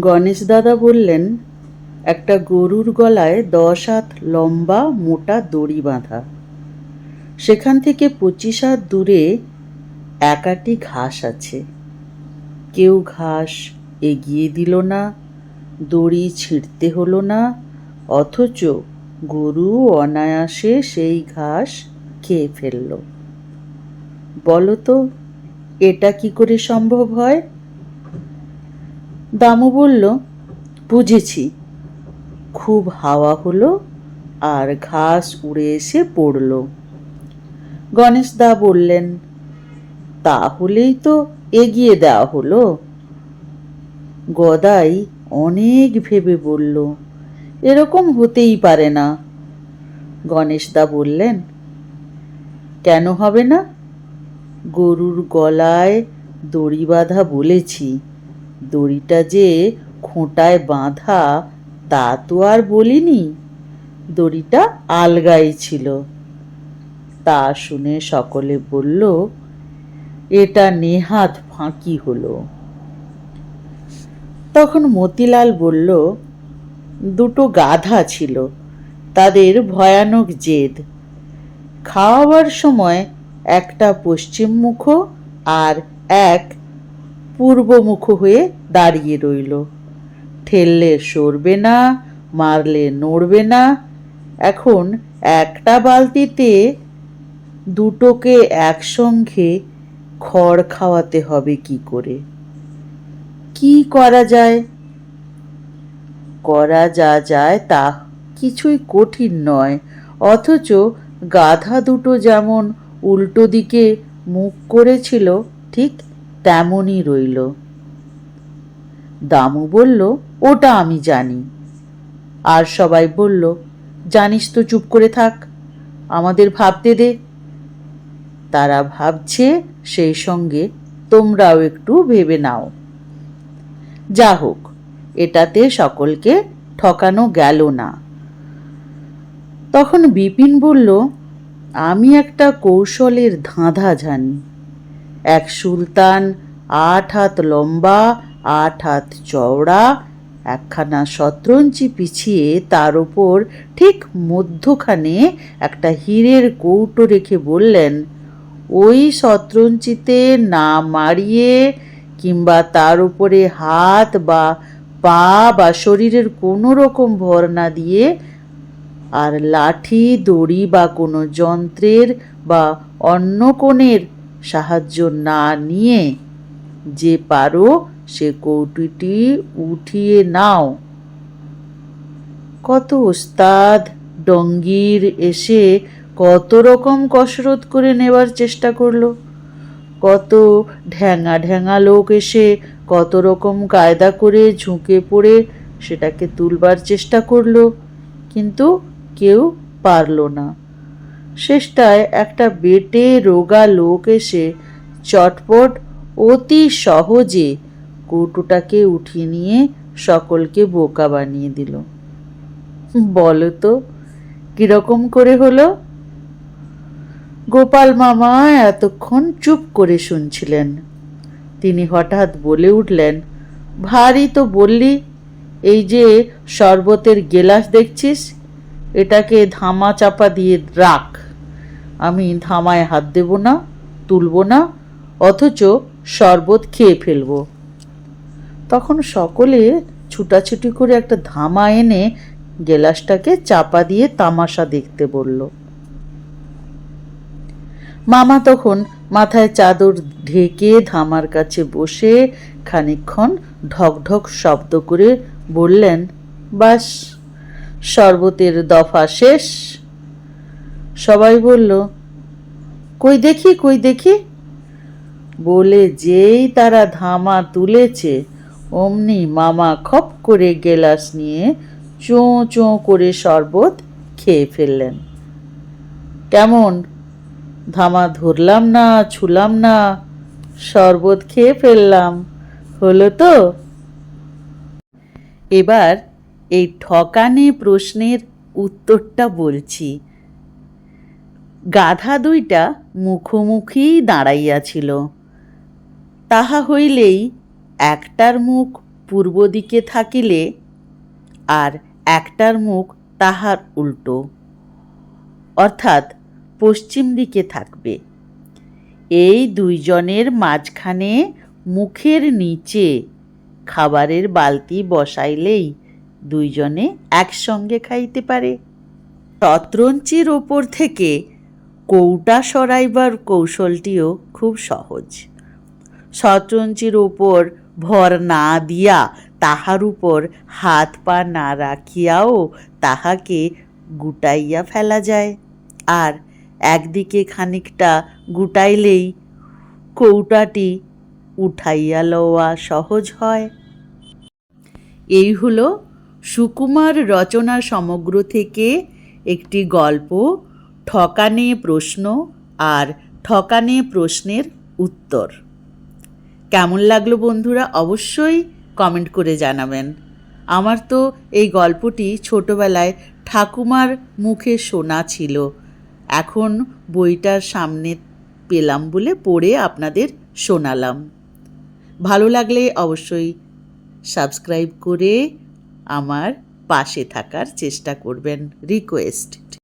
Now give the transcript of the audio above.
গণেশ দাদা বললেন, একটা গরুর গলায় দশ হাত লম্বা মোটা দড়ি বাঁধা। সেখান থেকে পঁচিশ হাত দূরে একাটি ঘাস আছে। কেউ ঘাস এগিয়ে দিল না, দড়ি ছিঁড়তে হলো না, অথচ গরু অনায়াসে সেই ঘাস খেয়ে ফেলল। বলো তো, এটা কি করে সম্ভব হয়? দামু বলল, বুঝেছি। খুব হাওয়া হলো আর ঘাস উড়ে এসে পড়ল। গণেশ দা বললেন, তাহলেই তো এগিয়ে দেওয়া হলো। গদাই অনেক ভেবে বলল, এরকম হতেই পারে না। গণেশদা বললেন, কেন হবে না? গরুর গলায় দড়ি বাঁধা বলেছি। দড়িটা যে খোঁটায় বাঁধা, তা তো আর বলিনি। দড়িটা আলগাই ছিল। তা শুনে সকলে বলল, এটা নেহাত ফাঁকি হলো। তখন মতিলাল বলল, দুটো গাধা ছিল, তাদের ভয়ানক জেদ। খাওয়াবার সময় একটা পশ্চিম পশ্চিমমুখ আর এক পূর্বমুখ হয়ে দাঁড়িয়ে রইল। ঠেললে সরবে না, মারলে নড়বে না। এখন একটা বালতিতে দুটোকে একসঙ্গে খড় খাওয়াতে হবে কি করে? কি করা যায়? করা যা যায় তা কিছুই কঠিন নয়, অথচ গাধা দুটো যেমন উল্টো দিকে মুখ করেছিল, ঠিক তেমনই রইল। দামু বলল, ওটা আমি জানি। আর সবাই বলল, জানিস তো, চুপ করে থাক, আমাদের ভাবতে দে। তারা ভাবছে সেই সঙ্গে তোমরাও একটু ভেবে নাও। যা হোক, এটাতে সকলকে ঠকানো গেল না। তখন বিপিন বলল, আমি একটা কৌশলের ধাঁধা জানি। এক সুলতান, আট হাত লম্বা, আট হাত চওড়া, একখানা শতরঞ্চি পিছিয়ে তার ওপর ঠিক মধ্যখানে একটা হীরের কৌটো রেখে বললেন, ওই শতরঞ্চিতে না মারিয়ে কিংবা তার উপরে হাত বা পা বা শরীরের কোনো রকম ভর না দিয়ে আর লাঠি, দড়ি বা কোনো যন্ত্রের বা অন্য কোণের সাহায্য না নিয়ে যে পারো সে কৌটিটি উঠিয়ে নাও। কত ওস্তাদ ডঙ্গির এসে কত রকম কসরত করে নেবার চেষ্টা করল। কত ঢ্যাঙা ঢ্যাঙা লোক এসে কত রকম কায়দা করে ঝুঁকে পড়ে সেটাকে তুলবার চেষ্টা করল, কিন্তু কেউ পারল না। শেষটায় একটা বেটে রোগা লোক এসে চটপট অতি সহজে কৌটোটাকে উঠিয়ে নিয়ে সকলকে বোকা বানিয়ে দিল। বলো তো কীরকম করে হলো? গোপাল মামা এতক্ষণ চুপ করে শুনছিলেন। তিনি হঠাৎ বলে উঠলেন, ভারী তো বললি, এই যে শরবতের গেলাস দেখছিস, এটাকে ধামা চাপা দিয়ে রাখ। আমি ধামায় হাত দেব না, তুলব না, অথচ শরবত খেয়ে ফেলব। তখন সকলে ছুটাছুটি করে একটা ধামা এনে গেলাসটাকে চাপা দিয়ে তামাশা দেখতে বলল। মামা তখন মাথায় চাদর ঢেকে ধামার কাছে বসে খানিকক্ষণ ঢক ঢক শব্দ করে বললেন, বাস, শরবতের দফা শেষ। সবাই বলল, কই দেখি কই দেখি? বলে, যেই তারা ধামা তুলেছে, অমনি মামা খপ করে গেলাস নিয়ে চোঁ চোঁ করে শরবত খেয়ে ফেললেন। কেমন? ধামা ধরলাম না, ছুলাম না, শরবত খেয়ে ফেললাম, হলো তো? এবার এই ঠকানে প্রশ্নের উত্তরটা বলছি। গাধা দুইটা মুখোমুখি দাঁড়াইয়াছিল। তাহা হইলেই একটার মুখ পূর্ব দিকে থাকিলে আর একটার মুখ তাহার উল্টো। অর্থাৎ পশ্চিম দিকে থাকবে। এই দুইজনের মাঝখানে মুখের নিচে খাবারের বালতি বসাইলেই দুইজনে একসঙ্গে খাইতে পারে। শতরঞ্চির ওপর থেকে কৌটা সরাইবার কৌশলটিও খুব সহজ। শতরঞ্চির ওপর ভর না দিয়া তাহার উপর হাত পা না রাখিয়াও তাহাকে গুটাইয়া ফেলা যায়। আর একদিকে খানিকটা গুটাইলেই কৌটাটি উঠাইয়া লওয়া সহজ হয়। এই হলো সুকুমার রচনা সমগ্র থেকে একটি গল্প ঠকানে প্রশ্ন আর ঠকানে প্রশ্নের উত্তর। কেমন লাগল বন্ধুরা অবশ্যই কমেন্ট করে জানাবেন। আমার তো এই গল্পটি ছোটবেলায় ঠাকুমার মুখে শোনা ছিল। এখন বইটার সামনে পেলাম বলে পড়ে আপনাদের শোনালাম। ভালো লাগলে অবশ্যই সাবস্ক্রাইব করে আমার পাশে থাকার চেষ্টা করবেন। রিকোয়েস্ট।